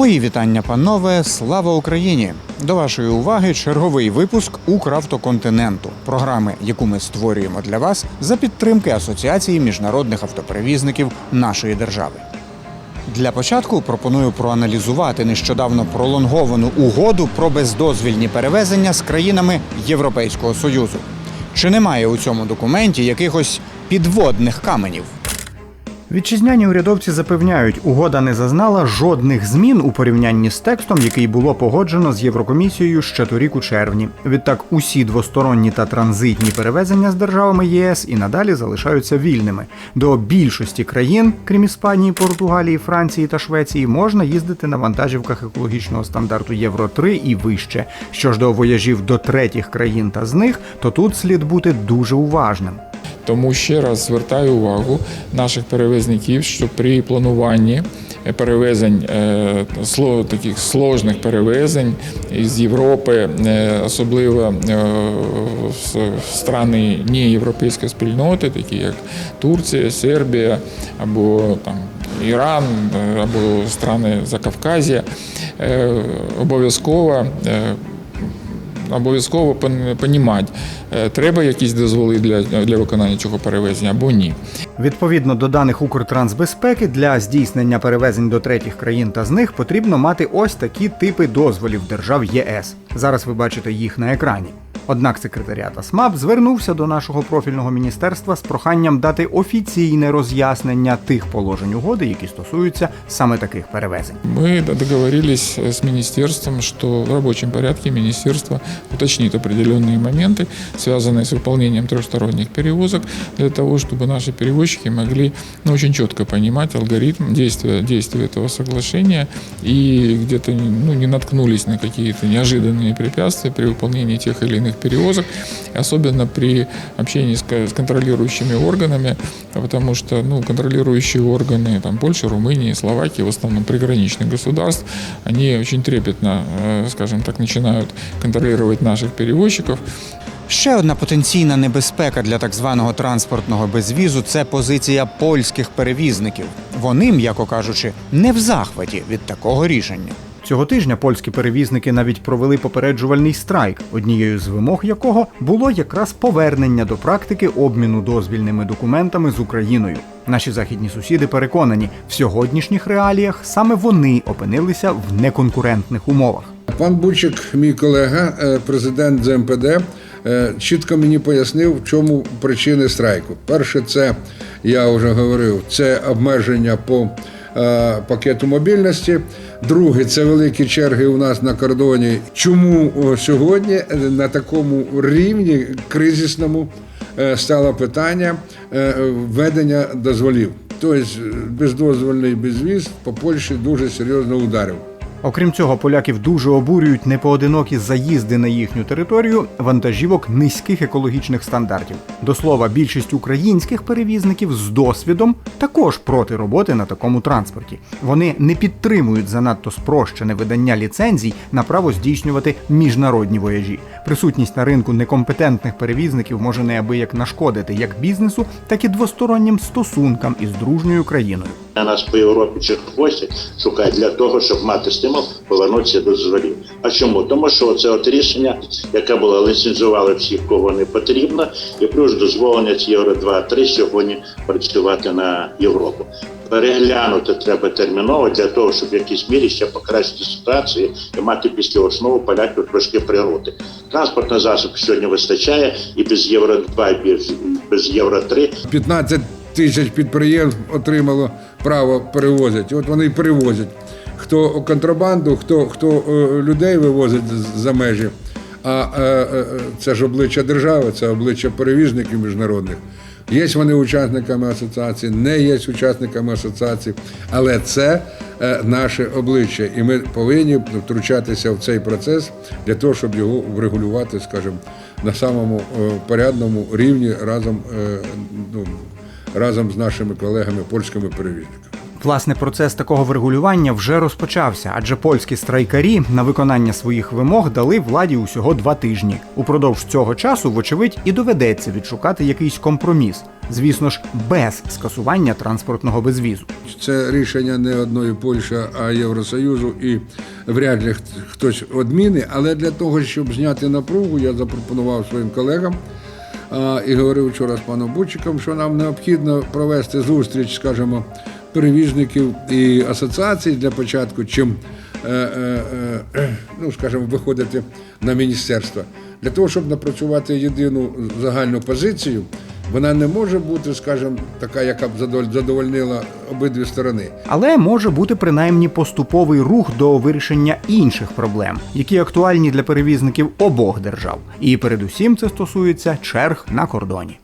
Мої вітання, панове. Слава Україні! До вашої уваги черговий випуск Укравтоконтиненту, програми, яку ми створюємо для вас за підтримки Асоціації міжнародних автоперевізників нашої держави. Для початку пропоную проаналізувати нещодавно пролонговану угоду про бездозвільні перевезення з країнами Європейського Союзу. Чи немає у цьому документі якихось підводних каменів? Вітчизняні урядовці запевняють, угода не зазнала жодних змін у порівнянні з текстом, який було погоджено з Єврокомісією ще торік у червні. Відтак, усі двосторонні та транзитні перевезення з державами єС і надалі залишаються вільними. До більшості країн, крім Іспанії, Португалії, Франції та Швеції, можна їздити на вантажівках екологічного стандарту Євро 3 і вище. Що ж до вояжів до третіх країн та з них, то тут слід бути дуже уважним. Тому ще раз звертаю увагу наших перевізників, що при плануванні перевезень е, таких сложних перевезень з Європи, е, особливо е, в страни неєвропейської спільноти, такі як Турція, Сербія або там Іран, е, або страни Закавказія, е, обов'язково. Е, Обов'язково понімати, треба якісь дозволи для, для виконання цього перевезення або ні. Відповідно до даних Укртрансбезпеки, для здійснення перевезень до третіх країн та з них потрібно мати ось такі типи дозволів держав ЄС. Зараз ви бачите їх на екрані. Однак секретаріат АСМАП звернувся до нашого профільного міністерства з проханням дати офіційне роз'яснення тих положень угоди, які стосуються саме таких перевезень. Мы договорились с министерством, что в рабочем порядке министерство уточнит определенные моменты, связанные с выполнением трехсторонних перевозок, для того, чтобы наши перевозчики могли ну, очень четко понимать алгоритм действия, действия этого соглашения и где-то ну, не наткнулись на какие-то неожиданные препятствия при выполнении тех или иных перевозок, особенно при общении с, с контролирующими органами, потому что ну, контролирующие органы там, Польши, Румынии, Словакии, в основном приграничных государств, они очень трепетно, э, скажем так, начинают контролировать наших перевозчиков. Ще одна потенційна небезпека для так званого транспортного безвізу це позиція польських перевізників. Вони, м'яко кажучи, не в захваті від такого рішення. Цього тижня польські перевізники навіть провели попереджувальний страйк, однією з вимог якого було якраз повернення до практики обміну дозвільними документами з Україною. Наші західні сусіди переконані, в сьогоднішніх реаліях саме вони опинилися в неконкурентних умовах. Пан Бучик, мій колега, е, президент ЗМПД, чітко мені пояснив, в чому причини страйку. Перше, це я вже говорив, це обмеження по е, пакету мобільності. Друге, це великі черги у нас на кордоні. Чому сьогодні е, на такому рівні кризисному е, стало питання е, введення дозволів? Тобто е, бездозвольний безвіз по Польщі дуже серйозно ударив. Окрім цього, поляків дуже обурюють непоодинокі заїзди на їхню територію вантажівок низьких екологічних стандартів. До слова, більшість українських перевізників з досвідом також проти роботи на такому транспорті. Вони не підтримують занадто спрощене видання ліцензій на право здійснювати міжнародні вояжі. Присутність на ринку некомпетентних перевізників може неабияк нашкодити як бізнесу, так і двостороннім стосункам із дружньою країною. На нас по Європі чи гості шукають для того, щоб мати стимул повернутися до дозволів. А чому? Тому що це от рішення, яке було ліцензували всіх, кого не потрібно, і плюс дозволення з Євро 2-3 сьогодні працювати на Європу. Переглянути треба терміново для того, щоб в якійсь мірі ще покращити ситуацію і мати після основу поляків трошки природи. Транспортний засіб сьогодні вистачає і без Євро 2, і без Євро 3 15 тисяч підприємств отримало право перевозити. От вони і перевозять. Хто контрабанду, хто, хто е, людей вивозить за межі. А е, е, це ж обличчя держави, це обличчя перевізників міжнародних. Є вони учасниками асоціації, не є учасниками асоціації, але це наше обличчя, і ми повинні втручатися в цей процес для того, щоб його врегулювати, скажімо, на самому порядному рівні разом, ну, разом з нашими колегами польськими перевізниками. Власне, процес такого врегулювання вже розпочався, адже польські страйкарі на виконання своїх вимог дали владі усього два тижні. Упродовж цього часу, вочевидь, і доведеться відшукати якийсь компроміс. Звісно ж, без скасування транспортного безвізу. Це рішення не одної Польщі, а Євросоюзу, і вряд ли хтось відміни. Але для того, щоб зняти напругу, я запропонував своїм колегам і говорив вчора з паном Бучиком, що нам необхідно провести зустріч, скажімо, перевізників і асоціацій для початку, чим е, е, е, ну, скажімо, виходити на міністерство. Для того, щоб напрацювати єдину загальну позицію, вона не може бути, скажімо, така, яка б задоволь- задовольнила обидві сторони. Але може бути принаймні поступовий рух до вирішення інших проблем, які актуальні для перевізників обох держав. І передусім це стосується черг на кордоні.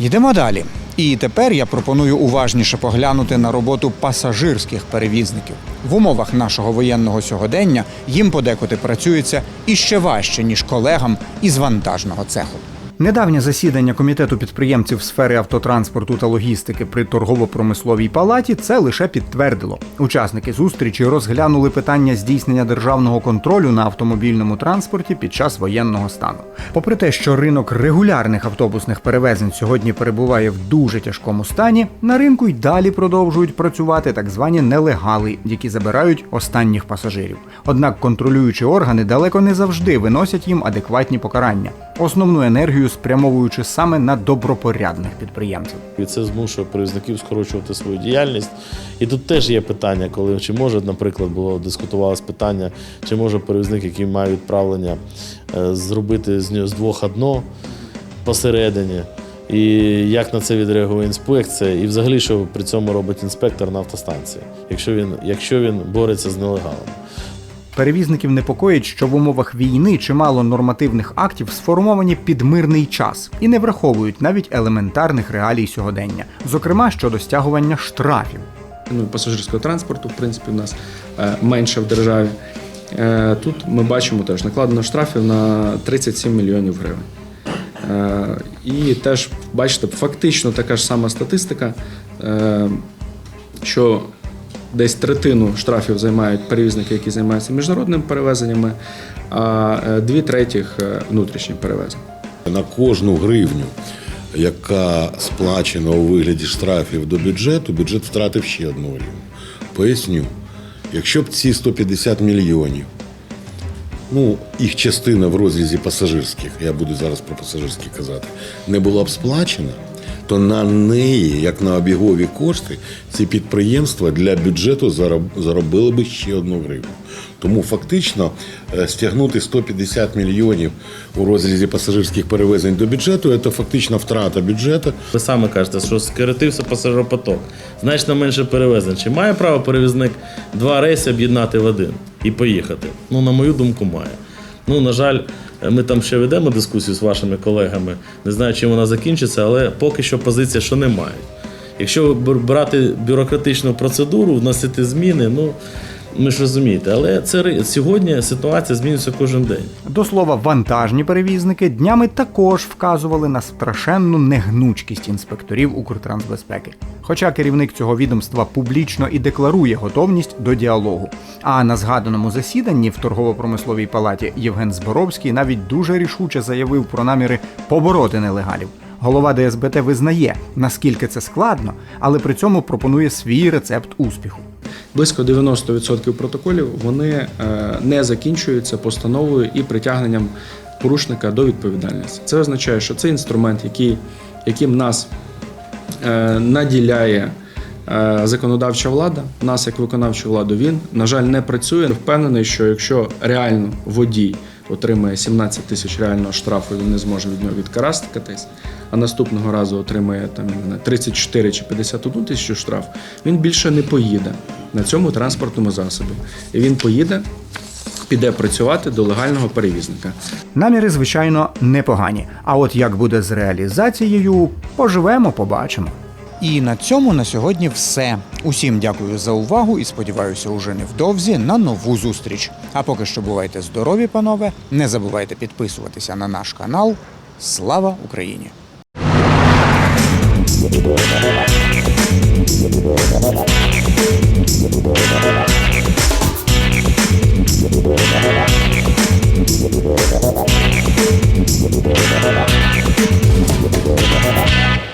Йдемо далі. І тепер я пропоную уважніше поглянути на роботу пасажирських перевізників. В умовах нашого воєнного сьогодення їм подекуди працюється іще важче, ніж колегам із вантажного цеху. Недавнє засідання комітету підприємців сфери автотранспорту та логістики при торгово-промисловій палаті це лише підтвердило. Учасники зустрічі розглянули питання здійснення державного контролю на автомобільному транспорті під час воєнного стану. Попри те, що ринок регулярних автобусних перевезень сьогодні перебуває в дуже тяжкому стані, на ринку й далі продовжують працювати так звані нелегали, які забирають останніх пасажирів. Однак контролюючі органи далеко не завжди виносять їм адекватні покарання, основну енергію спрямовуючи саме на добропорядних підприємців. І це змушує перевізників скорочувати свою діяльність. І тут теж є питання, коли чи може, наприклад, було дискутувалось питання, чи може перевізник, який має відправлення, е, зробити з нього з двох одно посередині. І як на це відреагує інспекція, і взагалі, що при цьому робить інспектор на автостанції, якщо він, якщо він бореться з нелегалом. Перевізників непокоїть, що в умовах війни чимало нормативних актів сформовані під мирний час і не враховують навіть елементарних реалій сьогодення, зокрема щодо стягування штрафів. ну, пасажирського транспорту, в принципі, у нас е, менше в державі. Е, Тут ми бачимо теж накладено штрафів на 37 мільйонів гривень. Е, І теж бачите, фактично така ж сама статистика, е, що десь третину штрафів займають перевізники, які займаються міжнародними перевезеннями, а е, дві третіх е, внутрішні перевезення. На кожну гривню, яка сплачена у вигляді штрафів до бюджету, бюджет втратив ще одну гривню. Поясню, якщо б ці 150 мільйонів, ну, їх частина в розрізі пасажирських, я буду зараз про пасажирські казати, не була б сплачена, то на неї, як на обігові кошти, ці підприємства для бюджету заробили би ще одну гривню. Тому фактично е, стягнути 150 мільйонів у розрізі пасажирських перевезень до бюджету це фактично втрата бюджету. Ви саме кажете, що скоротився пасажиропоток, значно менше перевезень. Чи має право перевізник два рейси об'єднати в один і поїхати? Ну, на мою думку, має. Ну, на жаль, ми там ще ведемо дискусію з вашими колегами. Не знаю, чим вона закінчиться, але поки що позиція, що не мають. Якщо брати бюрократичну процедуру, вносити зміни, ну ми ж розумієте, але це сьогодні ситуація змінюється кожен день. До слова, вантажні перевізники днями також вказували на страшенну негнучкість інспекторів Укртрансбезпеки. Хоча керівник цього відомства публічно і декларує готовність до діалогу. А на згаданому засіданні в торгово-промисловій палаті Євген Зборовський навіть дуже рішуче заявив про наміри побороти нелегалів. Голова ДСБТ визнає, наскільки це складно, але при цьому пропонує свій рецепт успіху. Близько 90% протоколів вони е, не закінчуються постановою і притягненням порушника до відповідальності. Це означає, що це інструмент, який, яким нас наділяє е, законодавча влада, нас як виконавчу владу, він, на жаль, не працює. Впевнений, що якщо реально водій отримає 17 тисяч реального штрафу, він не зможе від нього відкарастикатись, а наступного разу отримає там я не знаю, 34 чи 51 тисячу штраф, він більше не поїде на цьому транспортному засобі. І він поїде, піде працювати до легального перевізника. Наміри, звичайно, непогані. А от як буде з реалізацією, поживемо, побачимо. І на цьому на сьогодні все. Усім дякую за увагу і сподіваюся, уже невдовзі на нову зустріч. А поки що бувайте здорові, панове. Не забувайте підписуватися на наш канал. Слава Україні! Thank you. Thank you.